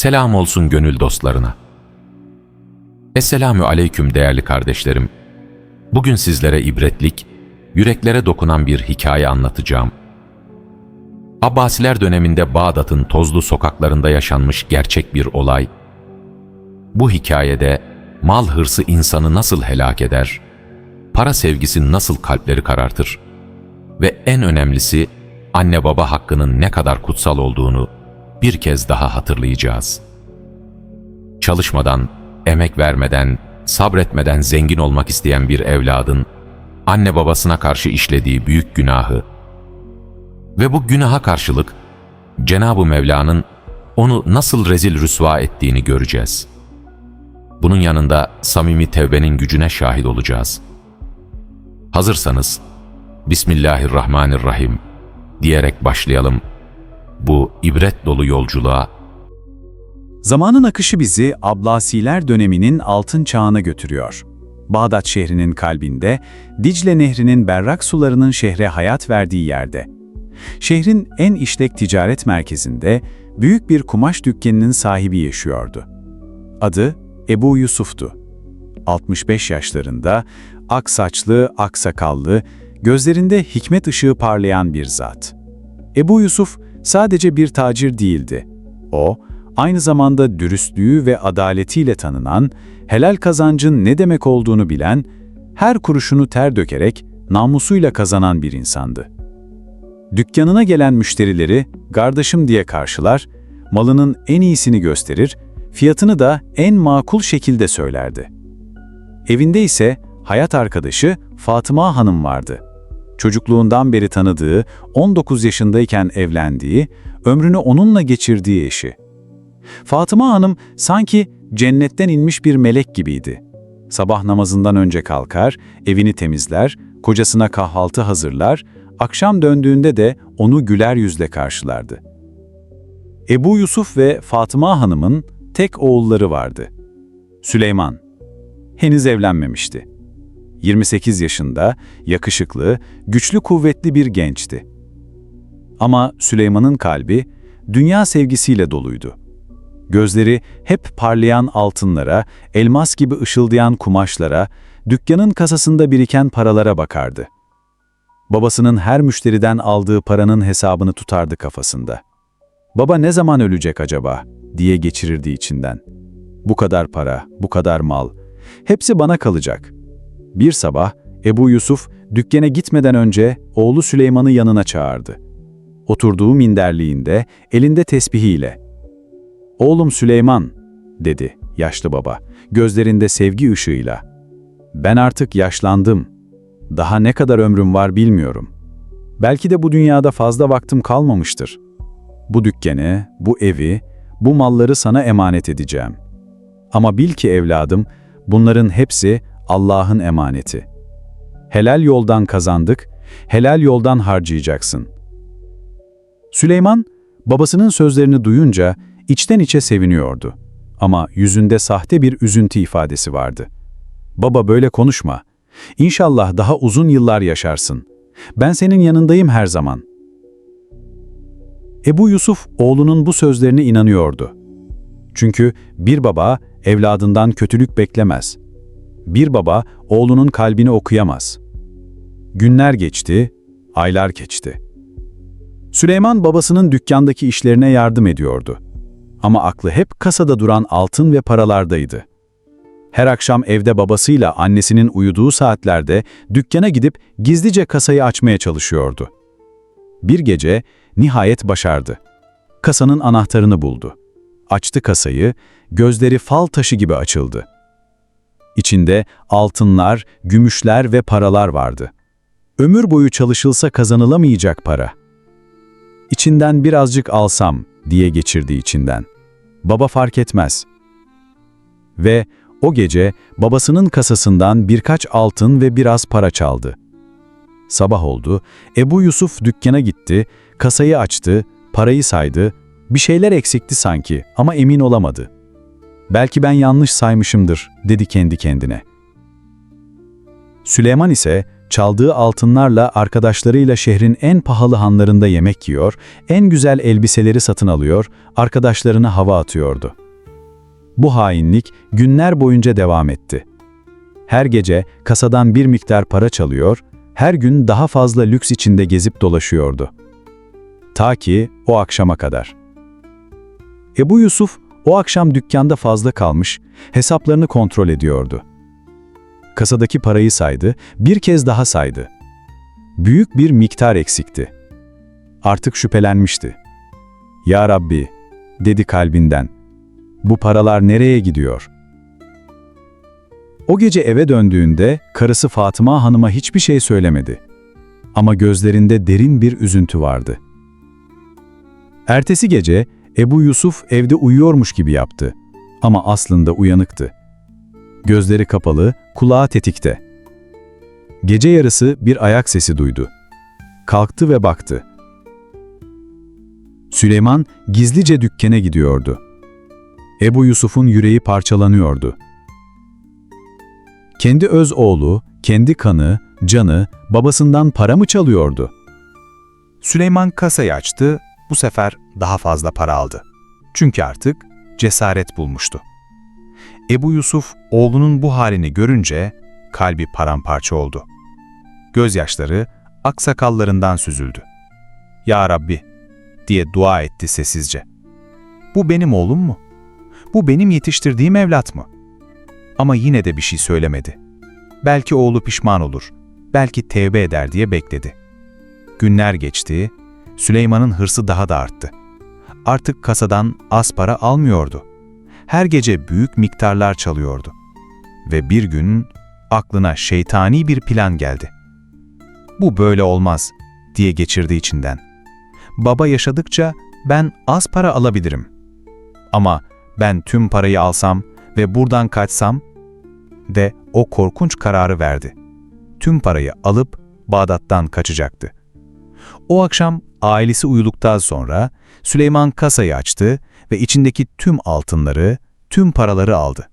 Selam olsun gönül dostlarına. Esselamü aleyküm değerli kardeşlerim. Bugün sizlere ibretlik, yüreklere dokunan bir hikaye anlatacağım. Abbasiler döneminde Bağdat'ın tozlu sokaklarında yaşanmış gerçek bir olay. Bu hikayede mal hırsı insanı nasıl helak eder, para sevgisi nasıl kalpleri karartır ve en önemlisi anne baba hakkının ne kadar kutsal olduğunu bir kez daha hatırlayacağız. Çalışmadan, emek vermeden, sabretmeden zengin olmak isteyen bir evladın anne babasına karşı işlediği büyük günahı ve bu günaha karşılık Cenab-ı Mevla'nın onu nasıl rezil rüsva ettiğini göreceğiz. Bunun yanında samimi tevbenin gücüne şahit olacağız. Hazırsanız Bismillahirrahmanirrahim diyerek başlayalım bu ibret dolu yolculuğa. Zamanın akışı bizi Abbasiler döneminin altın çağına götürüyor. Bağdat şehrinin kalbinde, Dicle Nehri'nin berrak sularının şehre hayat verdiği yerde. Şehrin en işlek ticaret merkezinde büyük bir kumaş dükkanının sahibi yaşıyordu. Adı Ebu Yusuf'tu. 65 yaşlarında, ak saçlı, ak sakallı, gözlerinde hikmet ışığı parlayan bir zat. Ebu Yusuf sadece bir tacir değildi. O, aynı zamanda dürüstlüğü ve adaletiyle tanınan, helal kazancın ne demek olduğunu bilen, her kuruşunu ter dökerek namusuyla kazanan bir insandı. Dükkanına gelen müşterileri kardeşim diye karşılar, malının en iyisini gösterir, fiyatını da en makul şekilde söylerdi. Evinde ise hayat arkadaşı Fatıma Hanım vardı. Çocukluğundan beri tanıdığı, 19 yaşındayken evlendiği, ömrünü onunla geçirdiği eşi. Fatıma Hanım sanki cennetten inmiş bir melek gibiydi. Sabah namazından önce kalkar, evini temizler, kocasına kahvaltı hazırlar, akşam döndüğünde de onu güler yüzle karşılardı. Ebu Yusuf ve Fatıma Hanım'ın tek oğulları vardı. Süleyman. Henüz evlenmemişti. 28 yaşında, yakışıklı, güçlü kuvvetli bir gençti. Ama Süleyman'ın kalbi dünya sevgisiyle doluydu. Gözleri hep parlayan altınlara, elmas gibi ışıldayan kumaşlara, dükkanın kasasında biriken paralara bakardı. Babasının her müşteriden aldığı paranın hesabını tutardı kafasında. Baba ne zaman ölecek acaba diye geçirirdi içinden. Bu kadar para, bu kadar mal, hepsi bana kalacak. Bir sabah Ebu Yusuf dükkene gitmeden önce oğlu Süleyman'ı yanına çağırdı. Oturduğu minderliğinde elinde tesbihiyle "Oğlum Süleyman," dedi yaşlı baba, gözlerinde sevgi ışığıyla. "Ben artık yaşlandım. Daha ne kadar ömrüm var bilmiyorum. Belki de bu dünyada fazla vaktim kalmamıştır. Bu dükkanı, bu evi, bu malları sana emanet edeceğim. Ama bil ki evladım, bunların hepsi Allah'ın emaneti. Helal yoldan kazandık, helal yoldan harcayacaksın. Süleyman, babasının sözlerini duyunca içten içe seviniyordu. Ama yüzünde sahte bir üzüntü ifadesi vardı. Baba böyle konuşma. İnşallah daha uzun yıllar yaşarsın. Ben senin yanındayım her zaman. Ebu Yusuf oğlunun bu sözlerine inanıyordu. Çünkü bir baba evladından kötülük beklemez. Bir baba oğlunun kalbini okuyamaz. Günler geçti, aylar geçti. Süleyman babasının dükkandaki işlerine yardım ediyordu. Ama aklı hep kasada duran altın ve paralardaydı. Her akşam evde babasıyla annesinin uyuduğu saatlerde dükkana gidip gizlice kasayı açmaya çalışıyordu. Bir gece nihayet başardı. Kasanın anahtarını buldu. Açtı kasayı, gözleri fal taşı gibi açıldı. İçinde altınlar, gümüşler ve paralar vardı. Ömür boyu çalışılsa kazanılamayacak para. İçinden birazcık alsam diye geçirdi içinden. Baba fark etmez. Ve o gece babasının kasasından birkaç altın ve biraz para çaldı. Sabah oldu, Ebu Yusuf dükkana gitti, kasayı açtı, parayı saydı, bir şeyler eksikti sanki ama emin olamadı. Belki ben yanlış saymışımdır, dedi kendi kendine. Süleyman ise çaldığı altınlarla arkadaşlarıyla şehrin en pahalı hanlarında yemek yiyor, en güzel elbiseleri satın alıyor, arkadaşlarına hava atıyordu. Bu hainlik günler boyunca devam etti. Her gece kasadan bir miktar para çalıyor, her gün daha fazla lüks içinde gezip dolaşıyordu. Ta ki o akşama kadar. Ebu Yusuf o akşam dükkanda fazla kalmış, hesaplarını kontrol ediyordu. Kasadaki parayı saydı, bir kez daha saydı. Büyük bir miktar eksikti. Artık şüphelenmişti. Ya Rabbi, dedi kalbinden. Bu paralar nereye gidiyor? O gece eve döndüğünde karısı Fatıma Hanım'a hiçbir şey söylemedi. Ama gözlerinde derin bir üzüntü vardı. Ertesi gece Ebu Yusuf evde uyuyormuş gibi yaptı. Ama aslında uyanıktı. Gözleri kapalı, kulağı tetikte. Gece yarısı bir ayak sesi duydu. Kalktı ve baktı. Süleyman gizlice dükkene gidiyordu. Ebu Yusuf'un yüreği parçalanıyordu. Kendi öz oğlu, kendi kanı, canı, babasından para mı çalıyordu? Süleyman kasayı açtı, bu sefer daha fazla para aldı. Çünkü artık cesaret bulmuştu. Ebu Yusuf oğlunun bu halini görünce kalbi paramparça oldu. Gözyaşları aksakallarından süzüldü. Ya Rabbi diye dua etti sessizce. Bu benim oğlum mu? Bu benim yetiştirdiğim evlat mı? Ama yine de bir şey söylemedi. Belki oğlu pişman olur, belki tevbe eder diye bekledi. Günler geçti, Süleyman'ın hırsı daha da arttı. Artık kasadan az para almıyordu. Her gece büyük miktarlar çalıyordu. Ve bir gün aklına şeytani bir plan geldi. Bu böyle olmaz diye geçirdi içinden. Baba yaşadıkça ben az para alabilirim. Ama ben tüm parayı alsam ve buradan kaçsam ve o korkunç kararı verdi. Tüm parayı alıp Bağdat'tan kaçacaktı. O akşam ailesi uyuduktan sonra Süleyman kasayı açtı ve içindeki tüm altınları, tüm paraları aldı.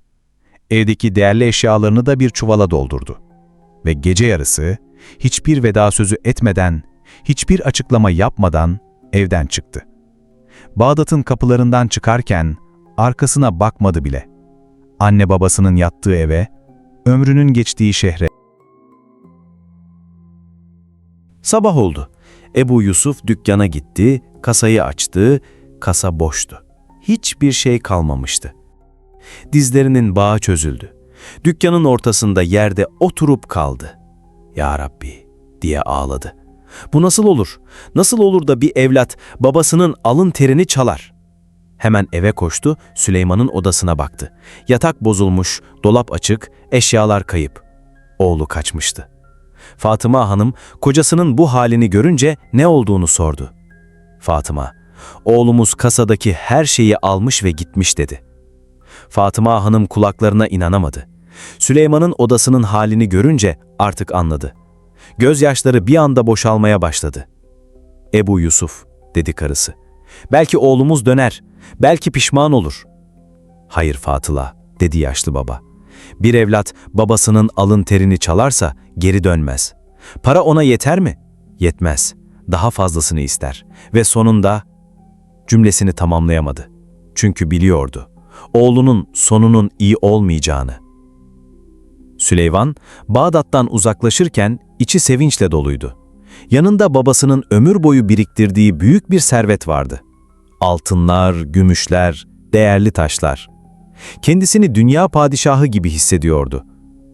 Evdeki değerli eşyalarını da bir çuvala doldurdu. Ve gece yarısı hiçbir veda sözü etmeden, hiçbir açıklama yapmadan evden çıktı. Bağdat'ın kapılarından çıkarken arkasına bakmadı bile. Anne babasının yattığı eve, ömrünün geçtiği şehre Sabah oldu. Ebu Yusuf dükkana gitti, kasayı açtı, kasa boştu. Hiçbir şey kalmamıştı. Dizlerinin bağı çözüldü. Dükkanın ortasında yerde oturup kaldı. Ya Rabbi diye ağladı. Bu nasıl olur? Nasıl olur da bir evlat babasının alın terini çalar? Hemen eve koştu, Süleyman'ın odasına baktı. Yatak bozulmuş, dolap açık, eşyalar kayıp. Oğlu kaçmıştı. Fatıma Hanım kocasının bu halini görünce ne olduğunu sordu. Fatıma, oğlumuz kasadaki her şeyi almış ve gitmiş dedi. Fatıma Hanım kulaklarına inanamadı. Süleyman'ın odasının halini görünce artık anladı. Gözyaşları bir anda boşalmaya başladı. Ebu Yusuf, dedi karısı. Belki oğlumuz döner, belki pişman olur. Hayır Fatıla, dedi yaşlı baba. Bir evlat babasının alın terini çalarsa geri dönmez. Para ona yeter mi? Yetmez. Daha fazlasını ister. Ve sonunda cümlesini tamamlayamadı. Çünkü biliyordu. Oğlunun sonunun iyi olmayacağını. Süleyman, Bağdat'tan uzaklaşırken içi sevinçle doluydu. Yanında babasının ömür boyu biriktirdiği büyük bir servet vardı. Altınlar, gümüşler, değerli taşlar. Kendisini dünya padişahı gibi hissediyordu.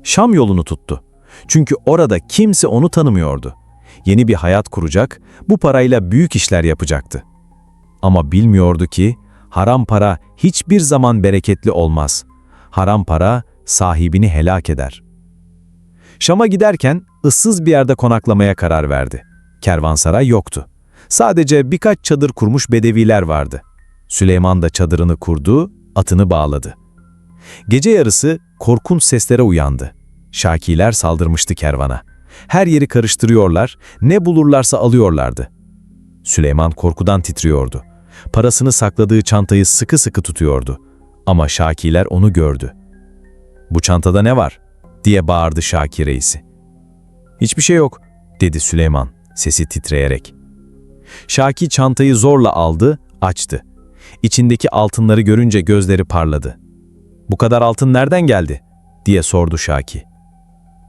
Şam yolunu tuttu. Çünkü orada kimse onu tanımıyordu. Yeni bir hayat kuracak, bu parayla büyük işler yapacaktı. Ama bilmiyordu ki haram para hiçbir zaman bereketli olmaz. Haram para sahibini helak eder. Şam'a giderken ıssız bir yerde konaklamaya karar verdi. Kervansaray yoktu. Sadece birkaç çadır kurmuş bedeviler vardı. Süleyman da çadırını kurdu, atını bağladı. Gece yarısı korkunç seslere uyandı. Şakiler saldırmıştı kervana. Her yeri karıştırıyorlar, ne bulurlarsa alıyorlardı. Süleyman korkudan titriyordu. Parasını sakladığı çantayı sıkı sıkı tutuyordu. Ama Şakiler onu gördü. ''Bu çantada ne var?'' diye bağırdı Şaki reisi. Hiçbir şey yok, dedi Süleyman, sesi titreyerek. Şaki çantayı zorla aldı, açtı. İçindeki altınları görünce gözleri parladı. Bu kadar altın nereden geldi? diye sordu Şaki.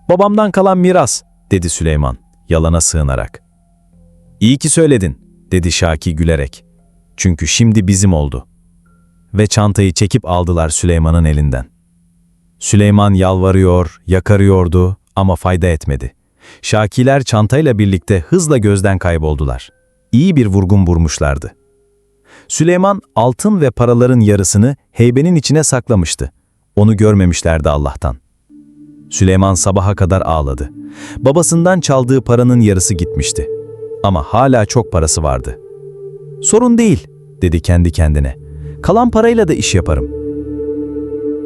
Babamdan kalan miras, dedi Süleyman, yalana sığınarak. İyi ki söyledin, dedi Şaki gülerek. Çünkü şimdi bizim oldu. Ve çantayı çekip aldılar Süleyman'ın elinden. Süleyman yalvarıyor, yakarıyordu ama fayda etmedi. Şakiler çantayla birlikte hızla gözden kayboldular. İyi bir vurgun vurmuşlardı. Süleyman altın ve paraların yarısını heybenin içine saklamıştı. Onu görmemişlerdi Allah'tan. Süleyman sabaha kadar ağladı. Babasından çaldığı paranın yarısı gitmişti. Ama hala çok parası vardı. Sorun değil, dedi kendi kendine. Kalan parayla da iş yaparım.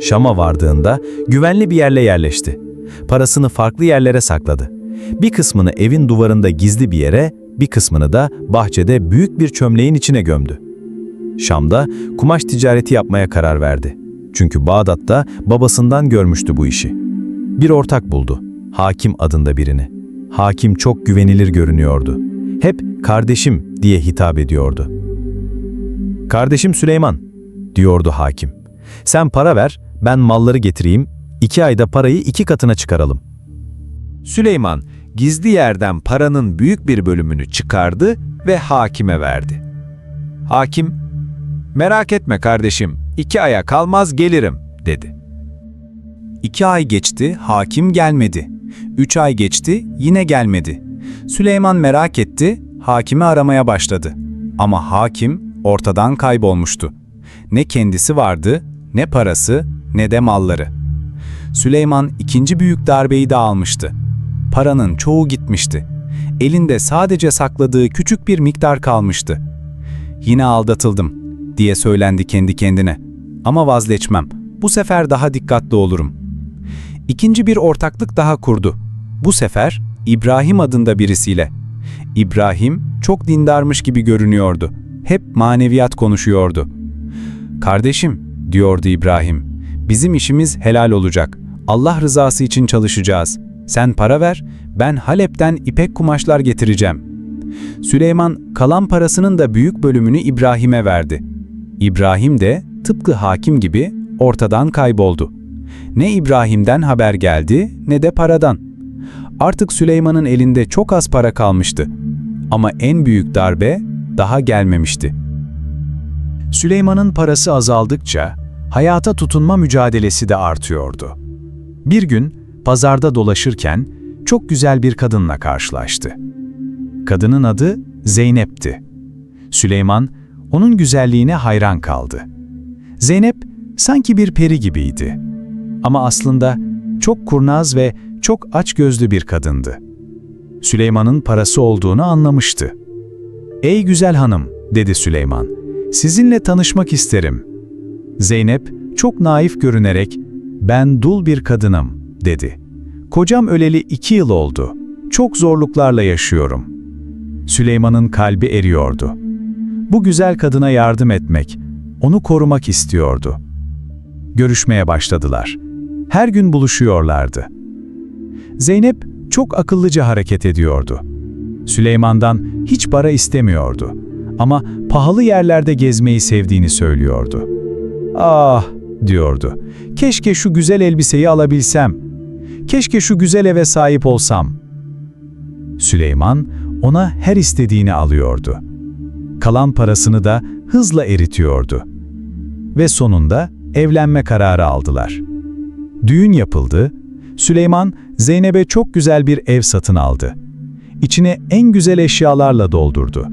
Şam'a vardığında güvenli bir yerle yerleşti. Parasını farklı yerlere sakladı. Bir kısmını evin duvarında gizli bir yere, bir kısmını da bahçede büyük bir çömleğin içine gömdü. Şam'da kumaş ticareti yapmaya karar verdi. Çünkü Bağdat'ta babasından görmüştü bu işi. Bir ortak buldu. Hakim adında birini. Hakim çok güvenilir görünüyordu. Hep kardeşim diye hitap ediyordu. Kardeşim Süleyman, diyordu hakim. Sen para ver, ben malları getireyim, iki ayda parayı iki katına çıkaralım. Süleyman gizli yerden paranın büyük bir bölümünü çıkardı ve hakime verdi. Hakim, merak etme kardeşim, iki aya kalmaz gelirim, dedi. İki ay geçti, hakim gelmedi. Üç ay geçti, yine gelmedi. Süleyman merak etti, hakimi aramaya başladı. Ama hakim ortadan kaybolmuştu. Ne kendisi vardı, ne parası, ne de malları. Süleyman ikinci büyük darbeyi de almıştı. Paranın çoğu gitmişti. Elinde sadece sakladığı küçük bir miktar kalmıştı. Yine aldatıldım diye söylendi kendi kendine. Ama vazgeçmem. Bu sefer daha dikkatli olurum. İkinci bir ortaklık daha kurdu. Bu sefer İbrahim adında birisiyle. İbrahim çok dindarmış gibi görünüyordu. Hep maneviyat konuşuyordu. Kardeşim, diyordu İbrahim, bizim işimiz helal olacak. Allah rızası için çalışacağız. Sen para ver, ben Halep'ten ipek kumaşlar getireceğim. Süleyman kalan parasının da büyük bölümünü İbrahim'e verdi. İbrahim de tıpkı hakim gibi ortadan kayboldu. Ne İbrahim'den haber geldi ne de paradan. Artık Süleyman'ın elinde çok az para kalmıştı. Ama en büyük darbe daha gelmemişti. Süleyman'ın parası azaldıkça hayata tutunma mücadelesi de artıyordu. Bir gün pazarda dolaşırken çok güzel bir kadınla karşılaştı. Kadının adı Zeynep'ti. Süleyman onun güzelliğine hayran kaldı. Zeynep sanki bir peri gibiydi. Ama aslında çok kurnaz ve çok açgözlü bir kadındı. Süleyman'ın parası olduğunu anlamıştı. "Ey güzel hanım," dedi Süleyman. "Sizinle tanışmak isterim." Zeynep çok naif görünerek "Ben dul bir kadınım." dedi. "Kocam öleli iki yıl oldu. Çok zorluklarla yaşıyorum." Süleyman'ın kalbi eriyordu. Bu güzel kadına yardım etmek, onu korumak istiyordu. Görüşmeye başladılar. Her gün buluşuyorlardı. Zeynep çok akıllıca hareket ediyordu. Süleyman'dan hiç para istemiyordu. Ama pahalı yerlerde gezmeyi sevdiğini söylüyordu. Ah, diyordu. Keşke şu güzel elbiseyi alabilsem. Keşke şu güzel eve sahip olsam. Süleyman ona her istediğini alıyordu. Kalan parasını da hızla eritiyordu. Ve sonunda evlenme kararı aldılar. Düğün yapıldı. Süleyman Zeynep'e çok güzel bir ev satın aldı. İçine en güzel eşyalarla doldurdu.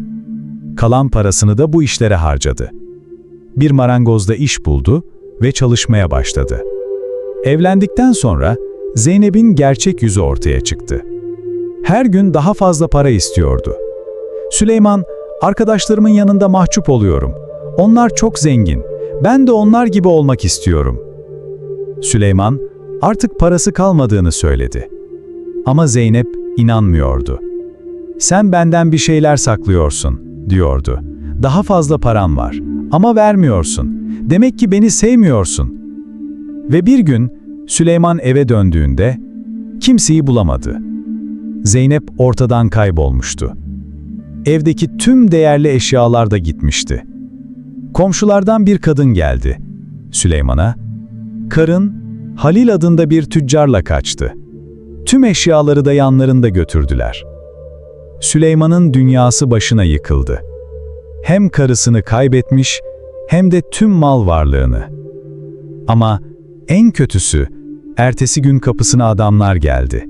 Kalan parasını da bu işlere harcadı. Bir marangozda iş buldu ve çalışmaya başladı. Evlendikten sonra Zeynep'in gerçek yüzü ortaya çıktı. Her gün daha fazla para istiyordu. Süleyman, arkadaşlarımın yanında mahcup oluyorum. Onlar çok zengin. Ben de onlar gibi olmak istiyorum. Süleyman, artık parası kalmadığını söyledi. Ama Zeynep inanmıyordu. Sen benden bir şeyler saklıyorsun, diyordu. Daha fazla param var ama vermiyorsun. Demek ki beni sevmiyorsun. Ve bir gün Süleyman eve döndüğünde kimseyi bulamadı. Zeynep ortadan kaybolmuştu. Evdeki tüm değerli eşyalar da gitmişti. Komşulardan bir kadın geldi. Süleyman'a, karın Halil adında bir tüccarla kaçtı. Tüm eşyaları da yanlarında götürdüler. Süleyman'ın dünyası başına yıkıldı. Hem karısını kaybetmiş hem de tüm mal varlığını. Ama en kötüsü, ertesi gün kapısına adamlar geldi.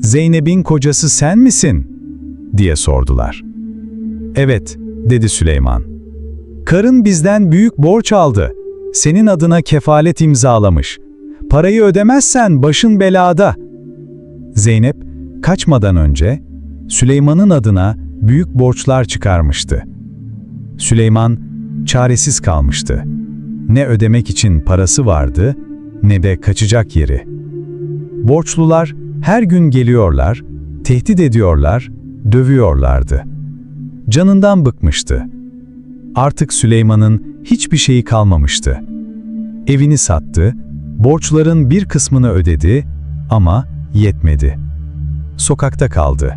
Zeynep'in kocası sen misin? Diye sordular. Evet, dedi Süleyman. Karın bizden büyük borç aldı. Senin adına kefalet imzalamış. Parayı ödemezsen başın belada. Zeynep, kaçmadan önce Süleyman'ın adına büyük borçlar çıkarmıştı. Süleyman çaresiz kalmıştı. Ne ödemek için parası vardı, ne de kaçacak yeri. Borçlular her gün geliyorlar, tehdit ediyorlar, dövüyorlardı. Canından bıkmıştı. Artık Süleyman'ın hiçbir şeyi kalmamıştı. Evini sattı, borçların bir kısmını ödedi ama yetmedi. Sokakta kaldı.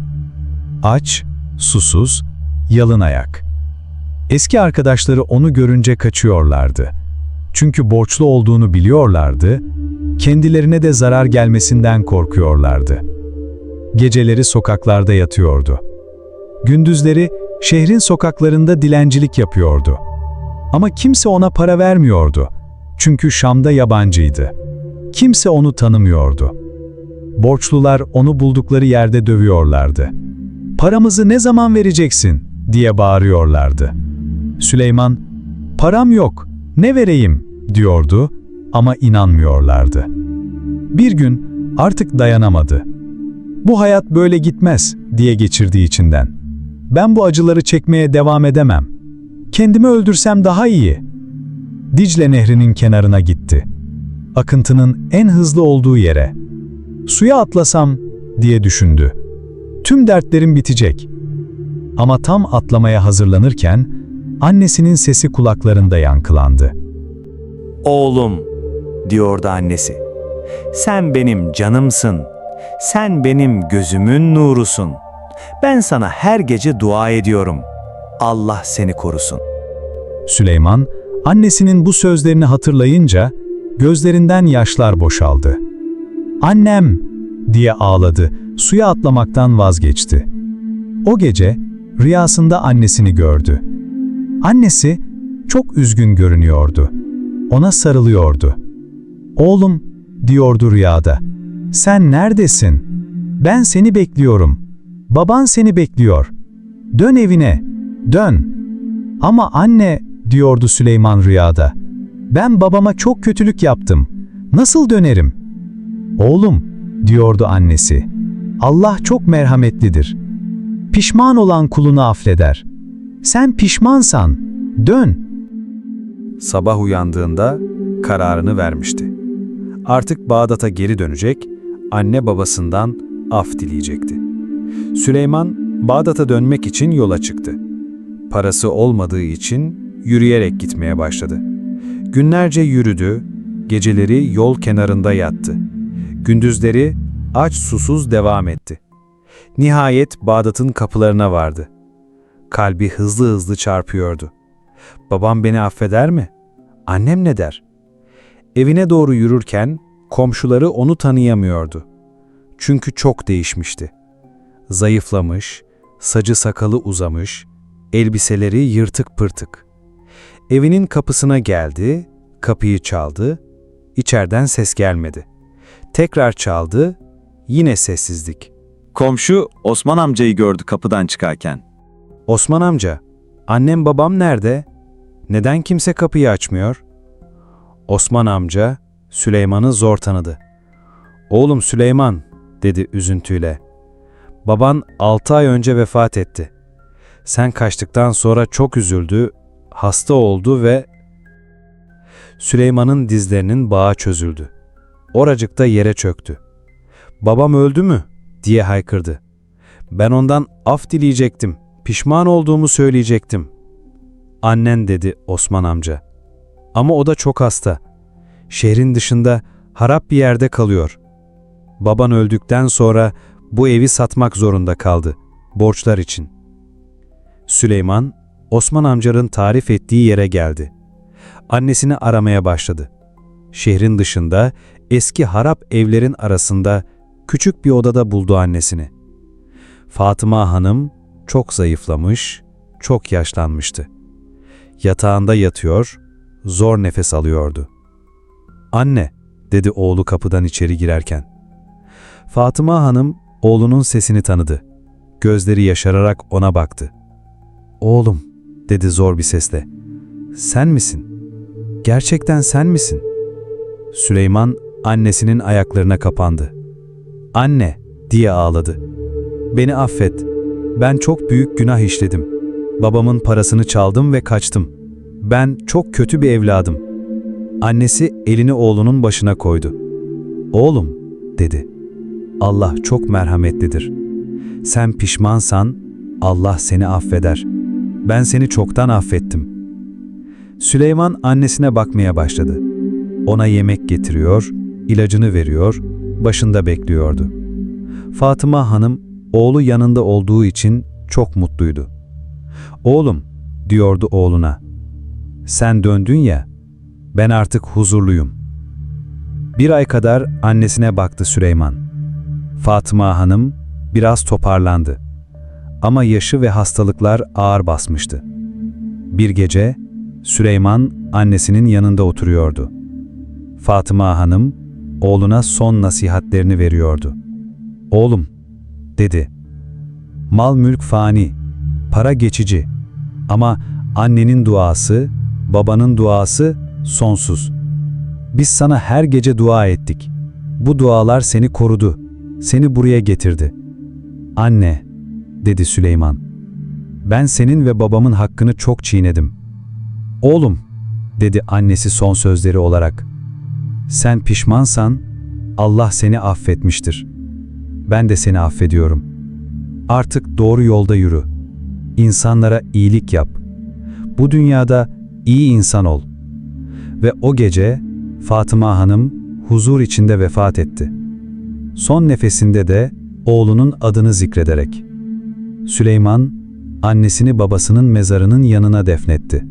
Aç, susuz, yalın ayak. Eski arkadaşları onu görünce kaçıyorlardı. Çünkü borçlu olduğunu biliyorlardı, kendilerine de zarar gelmesinden korkuyorlardı. Geceleri sokaklarda yatıyordu. Gündüzleri şehrin sokaklarında dilencilik yapıyordu. Ama kimse ona para vermiyordu. Çünkü Şam'da yabancıydı. Kimse onu tanımıyordu. Borçlular onu buldukları yerde dövüyorlardı. Paramızı ne zaman vereceksin diye bağırıyorlardı. Süleyman, param yok, ne vereyim diyordu ama inanmıyorlardı. Bir gün artık dayanamadı. Bu hayat böyle gitmez diye geçirdiği içinden. Ben bu acıları çekmeye devam edemem. Kendimi öldürsem daha iyi. Dicle Nehri'nin kenarına gitti. Akıntının en hızlı olduğu yere. Suya atlasam diye düşündü. Tüm dertlerim bitecek. Ama tam atlamaya hazırlanırken annesinin sesi kulaklarında yankılandı. Oğlum, diyordu annesi. Sen benim canımsın. Sen benim gözümün nurusun. Ben sana her gece dua ediyorum. Allah seni korusun. Süleyman, annesinin bu sözlerini hatırlayınca gözlerinden yaşlar boşaldı. Annem diye ağladı, suya atlamaktan vazgeçti. O gece rüyasında annesini gördü. Annesi çok üzgün görünüyordu. Ona sarılıyordu. Oğlum diyordu rüyada. Sen neredesin? Ben seni bekliyorum. Baban seni bekliyor. Dön evine. Dön. Ama anne diyordu Süleyman rüyada. Ben babama çok kötülük yaptım. Nasıl dönerim? Oğlum diyordu annesi. Allah çok merhametlidir. Pişman olan kulunu affeder. Sen pişmansan dön. Sabah uyandığında kararını vermişti. Artık Bağdat'a geri dönecek, anne babasından af dileyecekti. Süleyman, Bağdat'a dönmek için yola çıktı. Parası olmadığı için yürüyerek gitmeye başladı. Günlerce yürüdü, geceleri yol kenarında yattı. Gündüzleri aç susuz devam etti. Nihayet Bağdat'ın kapılarına vardı. Kalbi hızlı hızlı çarpıyordu. Babam beni affeder mi? Annem ne der? Evine doğru yürürken komşuları onu tanıyamıyordu. Çünkü çok değişmişti. Zayıflamış, sacı sakalı uzamış, elbiseleri yırtık pırtık. Evinin kapısına geldi, kapıyı çaldı, içeriden ses gelmedi. Tekrar çaldı, yine sessizlik. Komşu Osman amcayı gördü kapıdan çıkarken. Osman amca, annem babam nerede? Neden kimse kapıyı açmıyor? Osman amca Süleyman'ı zor tanıdı. Oğlum Süleyman, dedi üzüntüyle. Baban altı ay önce vefat etti. Sen kaçtıktan sonra çok üzüldü, hasta oldu ve... Süleyman'ın dizlerinin bağı çözüldü. Oracıkta yere çöktü. Babam öldü mü? diye haykırdı. Ben ondan af dileyecektim, pişman olduğumu söyleyecektim. Annen dedi Osman amca. Ama o da çok hasta. Şehrin dışında harap bir yerde kalıyor. Baban öldükten sonra bu evi satmak zorunda kaldı, borçlar için. Süleyman, Osman amcanın tarif ettiği yere geldi. Annesini aramaya başladı. Şehrin dışında, eski harap evlerin arasında küçük bir odada buldu annesini. Fatıma Hanım çok zayıflamış, çok yaşlanmıştı. Yatağında yatıyor, zor nefes alıyordu. "Anne," dedi oğlu kapıdan içeri girerken. Fatıma Hanım oğlunun sesini tanıdı. Gözleri yaşararak ona baktı. "Oğlum," dedi zor bir sesle. "Sen misin? Gerçekten sen misin?" Süleyman annesinin ayaklarına kapandı. "Anne," diye ağladı. "Beni affet. Ben çok büyük günah işledim. Babamın parasını çaldım ve kaçtım. Ben çok kötü bir evladım." Annesi elini oğlunun başına koydu. "Oğlum," dedi. "Allah çok merhametlidir. Sen pişmansan Allah seni affeder. Ben seni çoktan affettim." Süleyman annesine bakmaya başladı. Ona yemek getiriyor, ilacını veriyor, başında bekliyordu. Fatıma Hanım oğlu yanında olduğu için çok mutluydu. "Oğlum," diyordu oğluna. "Sen döndün ya, ben artık huzurluyum." Bir ay kadar annesine baktı Süleyman. Fatıma Hanım biraz toparlandı. Ama yaşı ve hastalıklar ağır basmıştı. Bir gece Süleyman annesinin yanında oturuyordu. Fatıma Hanım oğluna son nasihatlerini veriyordu. "Oğlum," dedi. "Mal mülk fani, para geçici ama annenin duası, babanın duası sonsuz. Biz sana her gece dua ettik. Bu dualar seni korudu, seni buraya getirdi." "Anne," dedi Süleyman. "Ben senin ve babamın hakkını çok çiğnedim. Oğlum, dedi annesi son sözleri olarak. Sen pişmansan Allah seni affetmiştir. Ben de seni affediyorum. Artık doğru yolda yürü. İnsanlara iyilik yap. Bu dünyada iyi insan ol. Ve o gece Fatıma Hanım huzur içinde vefat etti. Son nefesinde de oğlunun adını zikrederek. Süleyman, annesini babasının mezarının yanına defnetti.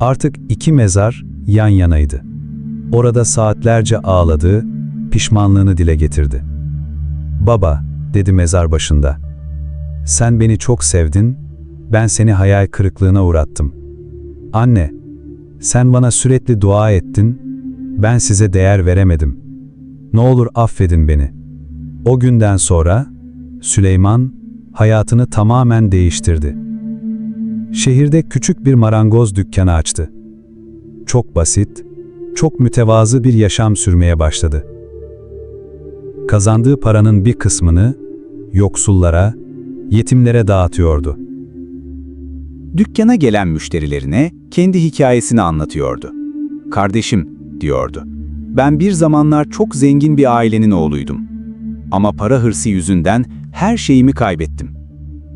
Artık iki mezar yan yanaydı. Orada saatlerce ağladı, pişmanlığını dile getirdi. "Baba," dedi mezar başında. "Sen beni çok sevdin, ben seni hayal kırıklığına uğrattım. Anne, sen bana sürekli dua ettin, ben size değer veremedim. Ne olur affedin beni." O günden sonra Süleyman hayatını tamamen değiştirdi. Şehirde küçük bir marangoz dükkanı açtı. Çok basit, çok mütevazı bir yaşam sürmeye başladı. Kazandığı paranın bir kısmını yoksullara, yetimlere dağıtıyordu. Dükkana gelen müşterilerine kendi hikayesini anlatıyordu. Kardeşim, diyordu. Ben bir zamanlar çok zengin bir ailenin oğluydum. Ama para hırsı yüzünden her şeyimi kaybettim.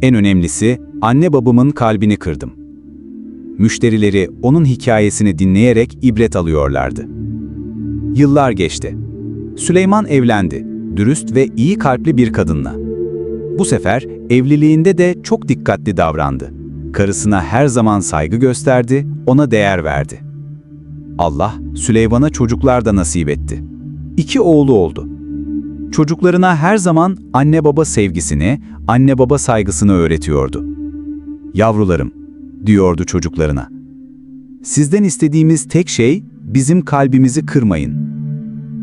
En önemlisi anne babamın kalbini kırdım. Müşterileri onun hikayesini dinleyerek ibret alıyorlardı. Yıllar geçti. Süleyman evlendi, dürüst ve iyi kalpli bir kadınla. Bu sefer evliliğinde de çok dikkatli davrandı. Karısına her zaman saygı gösterdi, ona değer verdi. Allah Süleyman'a çocuklar da nasip etti. İki oğlu oldu. Çocuklarına her zaman anne baba sevgisini, anne baba saygısını öğretiyordu. Yavrularım, diyordu çocuklarına. Sizden istediğimiz tek şey bizim kalbimizi kırmayın.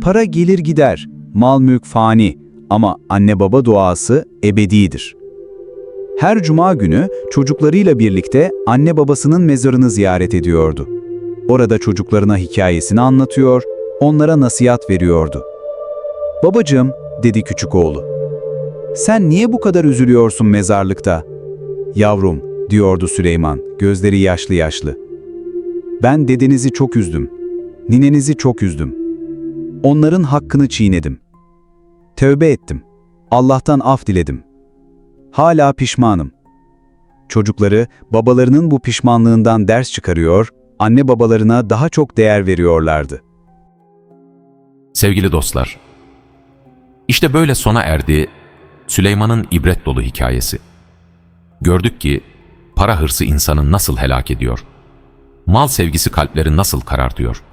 Para gelir gider, mal mülk fani ama anne baba duası ebedidir. Her cuma günü çocuklarıyla birlikte anne babasının mezarını ziyaret ediyordu. Orada çocuklarına hikayesini anlatıyor, onlara nasihat veriyordu. Babacığım, dedi küçük oğlu. Sen niye bu kadar üzülüyorsun mezarlıkta? Yavrum, diyordu Süleyman, gözleri yaşlı yaşlı. Ben dedenizi çok üzdüm. Ninenizi çok üzdüm. Onların hakkını çiğnedim. Tövbe ettim. Allah'tan af diledim. Hala pişmanım. Çocukları babalarının bu pişmanlığından ders çıkarıyor, anne babalarına daha çok değer veriyorlardı. Sevgili dostlar, işte böyle sona erdi Süleyman'ın ibret dolu hikayesi. Gördük ki para hırsı insanı nasıl helak ediyor. Mal sevgisi kalpleri nasıl karartıyor.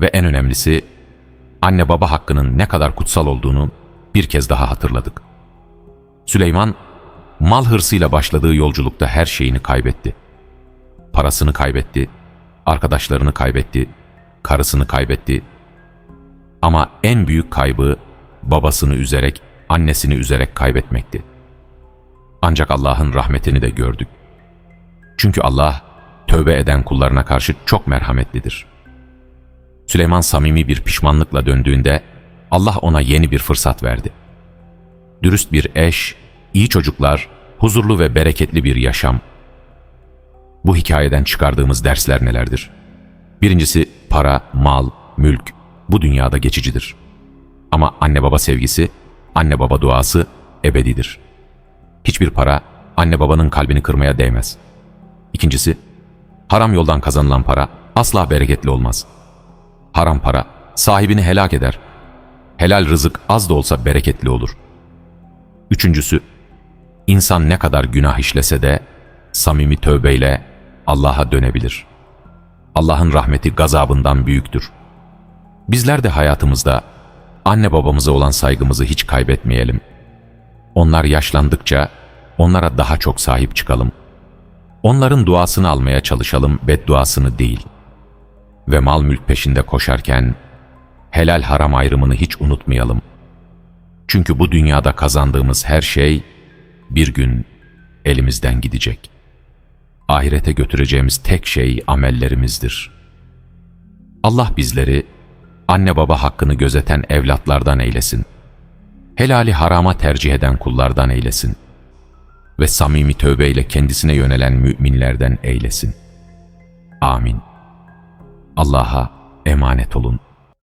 Ve en önemlisi anne baba hakkının ne kadar kutsal olduğunu bir kez daha hatırladık. Süleyman mal hırsıyla başladığı yolculukta her şeyini kaybetti. Parasını kaybetti, arkadaşlarını kaybetti, karısını kaybetti. Ama en büyük kaybı babasını üzerek, annesini üzerek kaybetmekti. Ancak Allah'ın rahmetini de gördük. Çünkü Allah tövbe eden kullarına karşı çok merhametlidir. Süleyman samimi bir pişmanlıkla döndüğünde Allah ona yeni bir fırsat verdi. Dürüst bir eş, iyi çocuklar, huzurlu ve bereketli bir yaşam. Bu hikayeden çıkardığımız dersler nelerdir? Birincisi para, mal, mülk bu dünyada geçicidir. Ama anne baba sevgisi, anne baba duası ebedidir. Hiçbir para anne babanın kalbini kırmaya değmez. İkincisi, haram yoldan kazanılan para asla bereketli olmaz. Haram para sahibini helak eder. Helal rızık az da olsa bereketli olur. Üçüncüsü, insan ne kadar günah işlese de samimi tövbeyle Allah'a dönebilir. Allah'ın rahmeti gazabından büyüktür. Bizler de hayatımızda anne babamıza olan saygımızı hiç kaybetmeyelim. Onlar yaşlandıkça onlara daha çok sahip çıkalım. Onların duasını almaya çalışalım, bedduasını değil. Ve mal mülk peşinde koşarken helal haram ayrımını hiç unutmayalım. Çünkü bu dünyada kazandığımız her şey bir gün elimizden gidecek. Ahirete götüreceğimiz tek şey amellerimizdir. Allah bizleri anne baba hakkını gözeten evlatlardan eylesin. Helali harama tercih eden kullardan eylesin. Ve samimi tövbeyle kendisine yönelen müminlerden eylesin. Amin. Allah'a emanet olun.